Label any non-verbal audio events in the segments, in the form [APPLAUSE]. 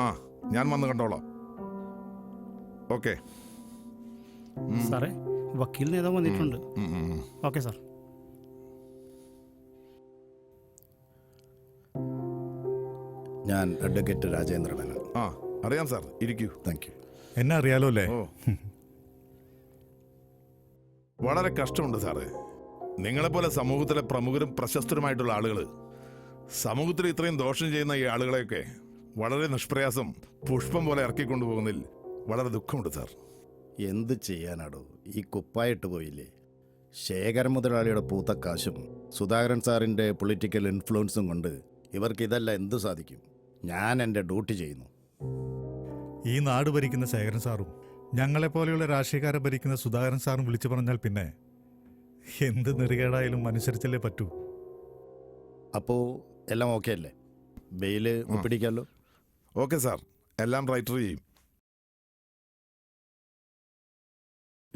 ആ ഞാൻ വന്ന് കണ്ടോളാം. ഓക്കെ. സാറേ വക്കീൽ നേതാവ് വന്നിട്ടുണ്ട്. Okay sir. ഞാൻ അഡ്വക്കേറ്റ് രാജേന്ദ്രനാണ് ആ അറിയാം സാർ. ഇരിക്കൂ. താങ്ക് യു എന്നെ അറിയാലോ അല്ലേ? ഓ. വളരെ കഷ്ടമുണ്ട് സാറേ. നിങ്ങളെപ്പോലെ സമൂഹത്തിലെ പ്രമുഖരും പ്രശസ്തരുമായിട്ടുള്ള ആളുകൾ സമൂഹത്തിൽ ഇത്രയും ദോഷം ചെയ്യുന്ന ഈ ആളുകളെയൊക്കെ വളരെ നിഷ്പ്രയാസം പുഷ്പം പോലെ ഇറക്കിക്കൊണ്ടുപോകുന്നതിൽ വളരെ ദുഃഖമുണ്ട് സാർ. എന്ത് ചെയ്യാനാടോ? ഈ കുപ്പായിട്ട് പോയില്ലേ? ശേഖര മുതലാളിയുടെ പൂത്ത കാശും സുധാകരൻ സാറിന്റെ പൊളിറ്റിക്കൽ ഇൻഫ്ലുവൻസും കൊണ്ട് ഇവർക്ക് ഇതല്ല എന്ത് സാധിക്കും? ഞാൻ എന്റെ ഡ്യൂട്ടി ചെയ്യുന്നു. ഈ നാട് ഭരിക്കുന്ന ശേഖരൻ സാറും ഞങ്ങളെപ്പോലെയുള്ള രാഷ്ട്രീയക്കാരെ ഭരിക്കുന്ന സുധാകരൻ സാറും വിളിച്ചു പറഞ്ഞാൽ പിന്നെ എന്ത് നെറികേടായാലും അനുസരിച്ചല്ലേ പറ്റൂ? അപ്പോൾ എല്ലാം ഓക്കെ അല്ലേ? ബെയിൽ ഒപ്പിടിക്കാമല്ലോ? Okay sir. എല്ലാം റൈറ്റർ ചെയ്യും.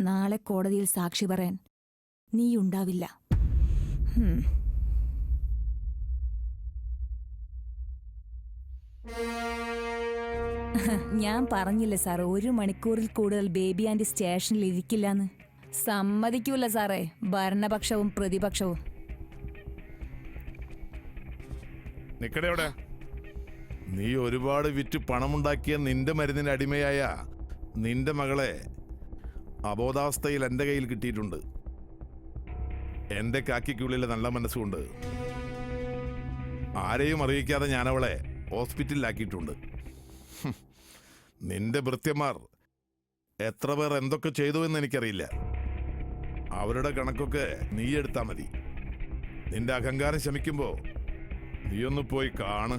നാളെ കോടതിയിൽ സാക്ഷി പറയാൻ നീ ഉണ്ടാവില്ല. ഞാൻ പറഞ്ഞില്ല സാർ ഒരു മണിക്കൂറിൽ കൂടുതൽ ബേബി ആന്റി സ്റ്റേഷനിൽ ഇരിക്കില്ലെന്ന്. സമ്മതിക്കൂല സാറേ ഭരണപക്ഷവും പ്രതിപക്ഷവും. നിക്കടെ നീ ഒരുപാട് വിറ്റ് പണമുണ്ടാക്കിയ നിന്റെ മരുന്നിന് അടിമയായ നിന്റെ മകളെ അബോധാവസ്ഥയിൽ എന്റെ കയ്യിൽ കിട്ടിയിട്ടുണ്ട്. എന്റെ കാക്കിക്കുള്ളിലെ നല്ല മനസ്സുകൊണ്ട് ആരെയും അറിയിക്കാതെ ഞാനവളെ ഹോസ്പിറ്റലിലാക്കിയിട്ടുണ്ട്. നിന്റെ ഭൃത്യന്മാർ എത്ര പേർ എന്തൊക്കെ ചെയ്തു എന്ന് എനിക്കറിയില്ല. അവരുടെ കണക്കൊക്കെ നീ എടുത്താൽ മതി. നിന്റെ അഹങ്കാരം ശമിക്കുമ്പോൾ നീയൊന്ന് പോയി കാണ്.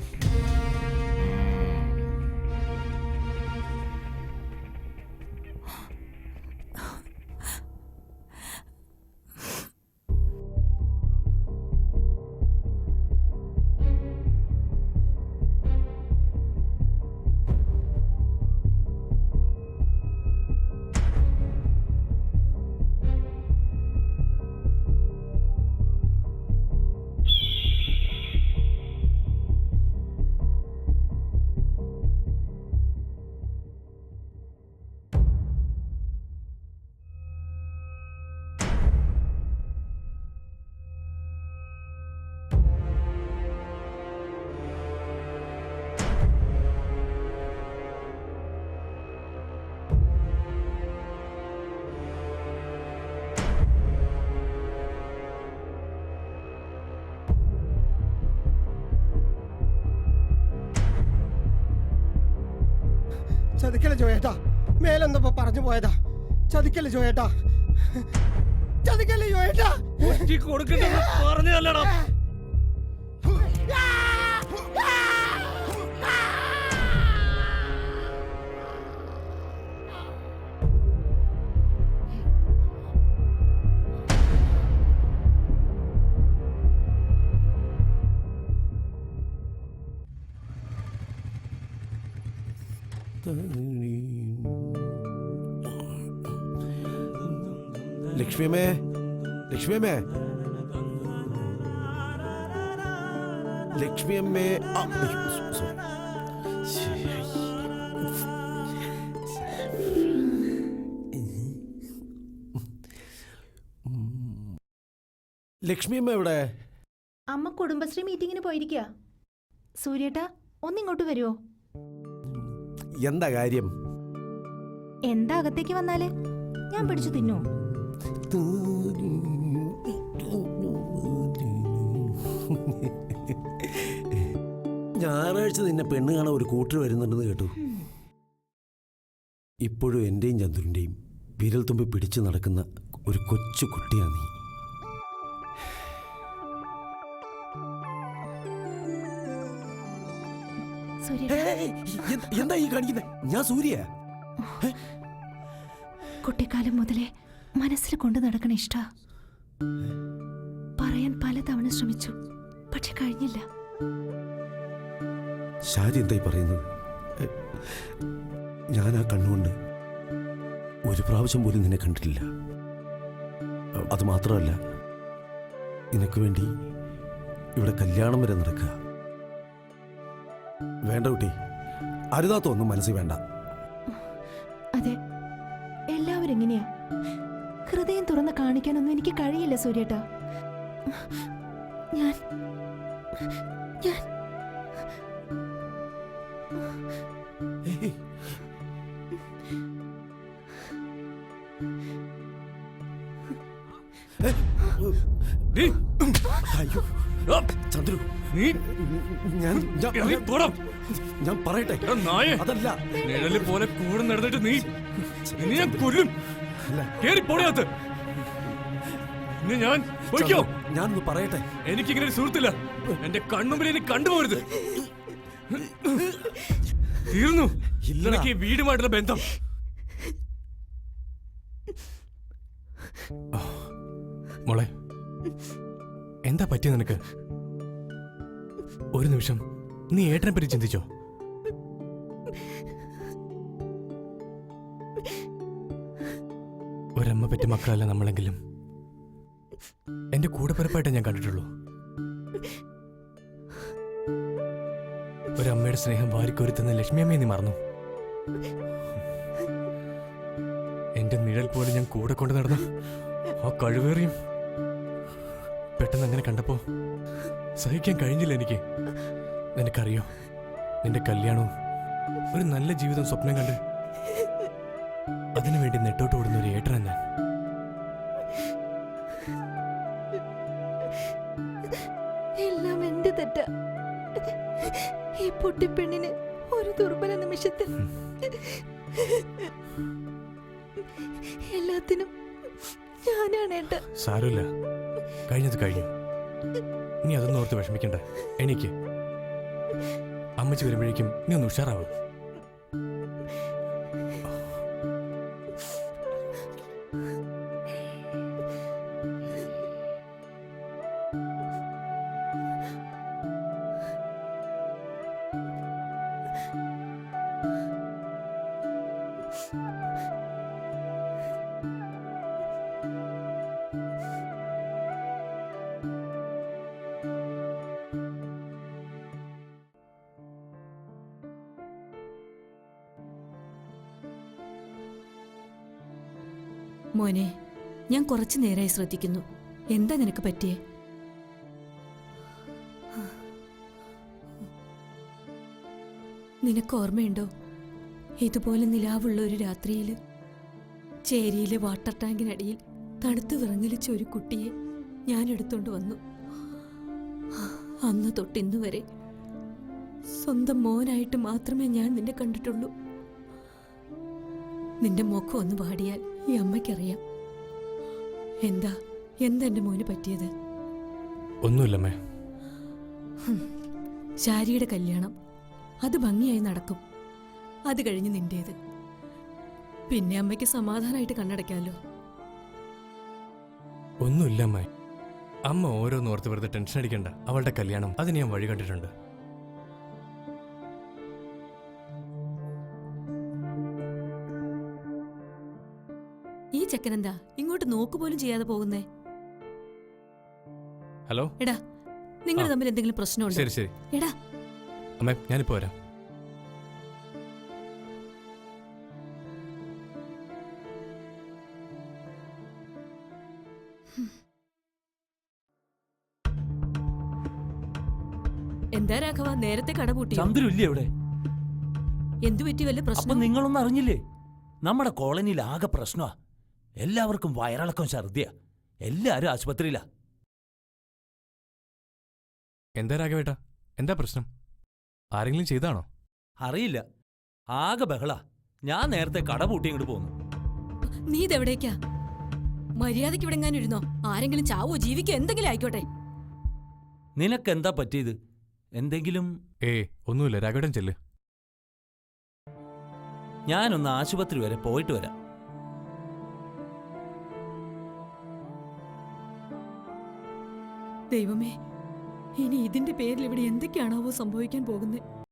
ചതിക്കൽ ജോയേട്ടാ? മേലെന്തപ്പോ പറഞ്ഞു പോയതാ? ചതിക്കല ജോയേട്ടാ? ചതിക്കല ജോയേട്ടാ? പറഞ്ഞല്ലടാ ലക്ഷ്മിയമ്മേ ലക്ഷ്മിയമ്മേ ലക്ഷ്മിയമ്മേ. ലക്ഷ്മിയമ്മ എവിടെ? അമ്മ കുടുംബശ്രീ മീറ്റിങ്ങിന് പോയിരിക്കുക സൂര്യേട്ടാ ഒന്നിങ്ങോട്ട് വരുമോ എന്താ കാര്യം? എന്താ അകത്തേക്ക് വന്നാൽ? ഞാൻ പിടിച്ചു തിന്നോ? [LAUGHS] ഞായറാഴ്ച നിന്നെ പെണ്ണ് കാണാൻ ഒരു കൂട്ടർ വരുന്നുണ്ടെന്ന് കേട്ടു. ഇപ്പോഴും എന്റെയും ചന്ദ്രന്റെയും വിരൽ തുമ്പി പിടിച്ചു നടക്കുന്ന ഒരു കൊച്ചു കുട്ടിയാണ് നീ. എന്താ ഈ കാണിക്കുന്നത് ഞാൻ സൂര്യ. കുട്ടിക്കാലം മുതലേ മനസ്സിൽ കൊണ്ടു നടക്കണ ഇഷ്ട. പറയാൻ പലതവണ ശ്രമിച്ചു. പക്ഷെ കഴിഞ്ഞില്ല. ഷാജി എന്തായി പറയുന്നത് ഞാൻ ആ കണ്ണുകൊണ്ട് ഒരു പ്രാവശ്യം പോലും നിന്നെ കണ്ടിട്ടില്ല. അത് മാത്രമല്ല നിനക്ക് വേണ്ടി ഇവിടെ കല്യാണം വരെ നടക്കുക. വേണ്ട കുട്ടി അരുതാത്തൊന്നും മനസ്സിൽ വേണ്ട. കഴിയില്ല സൂര്യേട്ടാ. ഞാൻ ഞാൻ അയ്യോ ചന്ദ്രു. നീ ഞാൻ ഞാൻ- ഞാൻ പറയട്ടെ. നായ. അതല്ല. നിഴൽ പോലെ കൂടെ നടന്നിട്ട് നീ ഇനി ഞാൻ കൊല്ലും. കേറി പോടകത്ത് ഇനി ഞാൻ പൊയ്ക്കോ ഞാനൊന്ന് പറയട്ടെ? എനിക്കിങ്ങനെ ഒരു സുഹൃത്തില്ല. എന്റെ കണ്ണുമ്പിൽ എനിക്ക് കണ്ടുപോരുത് തീർന്നു. ഇല്ലടാ. നിനക്ക് ഈ വീടുമായിട്ടുള്ള ബന്ധം. മോളെ എന്താ പറ്റിയ നിനക്ക്? ഒരു നിമിഷം നീ ഏട്ടനെ പറ്റി ചിന്തിച്ചോ? ഒരമ്മ പറ്റി മക്കളല്ല നമ്മളെങ്കിലും. എന്റെ കൂടെ പിറപ്പായിട്ടേ ഞാൻ കണ്ടിട്ടുള്ളൂ. ഒരമ്മയുടെ സ്നേഹം വാരിക്കൊരുത്തുന്ന ലക്ഷ്മിയമ്മയെ നീ മറന്നു. എന്റെ നിഴൽ പോലെ ഞാൻ കൂടെ കൊണ്ട് നടന്നു ആ കഴിവേറിയും പെട്ടെന്ന് അങ്ങനെ കണ്ടപ്പോ സഹിക്കാൻ കഴിഞ്ഞില്ല എനിക്ക്. നിനക്കറിയോ നിന്റെ കല്യാണവും ഒരു നല്ല ജീവിതം സ്വപ്നം കണ്ട് അതിനുവേണ്ടി നെട്ടോട്ട് ഓടുന്ന ഒരു ഏട്ടനാ ഞാൻ. തെറ്റാ. ഈ പൊട്ടിപ്പെണ്ണിന് ഒരു ദുർബല നിമിഷത്തിൽ എല്ലാത്തിനും ഞാനാണ് ഏട്ട സാരമില്ല. കഴിഞ്ഞത് കഴിഞ്ഞു. നീ അതൊന്നും ഓർത്ത് വിഷമിക്കണ്ട. എനിക്ക്. അമ്മച്ചി വരുമ്പോഴേക്കും നീ ഒന്ന് ഉഷാറാവും. മോനെ ഞാൻ കുറച്ചു നേരമായി ശ്രദ്ധിക്കുന്നു. എന്താ നിനക്ക് പറ്റിയേ? നിനക്ക് ഓർമ്മയുണ്ടോ? ഇതുപോലെ നിലാവുള്ള ഒരു രാത്രിയിൽ ചേരിയിലെ വാട്ടർ ടാങ്കിനടിയിൽ തണുത്തു വിറങ്ങലിച്ച ഒരു കുട്ടിയെ ഞാൻ എടുത്തുകൊണ്ട് വന്നു. അന്ന് തൊട്ടിന്ന് വരെ സ്വന്തം മോനായിട്ട് മാത്രമേ ഞാൻ നിന്നെ കണ്ടിട്ടുള്ളൂ. നിന്റെ മുഖം ഒന്ന് വാടിയാൽ ഈ അമ്മയ്ക്കറിയാം. എന്താ എന്താ എന്റെ മോന് പറ്റിയത്? ഒന്നുമില്ലമ്മേ. ശാരിയുടെ കല്യാണം. അത് ഭംഗിയായി നടക്കും. അത് കഴിഞ്ഞ് നിന്റേത് പിന്നെ അമ്മയ്ക്ക് സമാധാനമായിട്ട് കണ്ണടയ്ക്കാമല്ലോ. ഒന്നുമില്ല അമ്മ അമ്മ ഓരോന്ന് ഓർത്ത് വെറുതെ ടെൻഷൻ അടിക്കണ്ട. അവളുടെ കല്യാണം. അതിന് ഞാൻ വഴി കണ്ടിട്ടുണ്ട്. ഈ ചെക്കനെന്താ ഇങ്ങോട്ട് നോക്ക് പോലും ചെയ്യാതെ പോകുന്നേ? ഹലോ? എടാ നിങ്ങൾ തമ്മിൽ എന്തെങ്കിലും പ്രശ്നമുണ്ടോ? ശരി ശരി. എടാ. അമ്മേ ഞാനിപ്പോ വരാം. എന്താ രാഘവ? നേരത്തെ കട പൂട്ടി ചന്ദ്രു ഇല്ലേ ഇവിടെ? എന്തു പറ്റി? വല്ല അപ്പൊ പ്രശ്നം നിങ്ങളൊന്നും അറിഞ്ഞില്ലേ? നമ്മുടെ കോളനിയിൽ ആകെ പ്രശ്നമാ. എല്ലാവർക്കും വയറിളക്കം ഛർദിയ എല്ലാരും ആശുപത്രിയിലാ. എന്താ രാഘവേട്ടാ? എന്താ പ്രശ്നം? ആരെങ്കിലും ചെയ്താണോ? അറിയില്ല. ആകെ ബഹള. ഞാൻ നേരത്തെ കട പൂട്ടി ഇങ്ങോട്ട് പോന്നു. നീ ഇതെവിടേക്കാ? മര്യാദയ്ക്ക് ഇവിടെ ഇരുന്നോ ആരെങ്കിലും ചാവോ ജീവിക്കോ എന്തെങ്കിലും ആയിക്കോട്ടെ. നിനക്കെന്താ പറ്റിയത്? എന്തെങ്കിലും? ഏ ഒന്നുമില്ല. രാഘവേട്ടൻ ചെല്ല്. ഞാനൊന്ന് ആശുപത്രി വരെ പോയിട്ട് വരാം. ദൈവമേ ഇനി ഇതിന്റെ പേരിൽ ഇവിടെ എന്തൊക്കെയാണാവോ സംഭവിക്കാൻ പോകുന്നത്?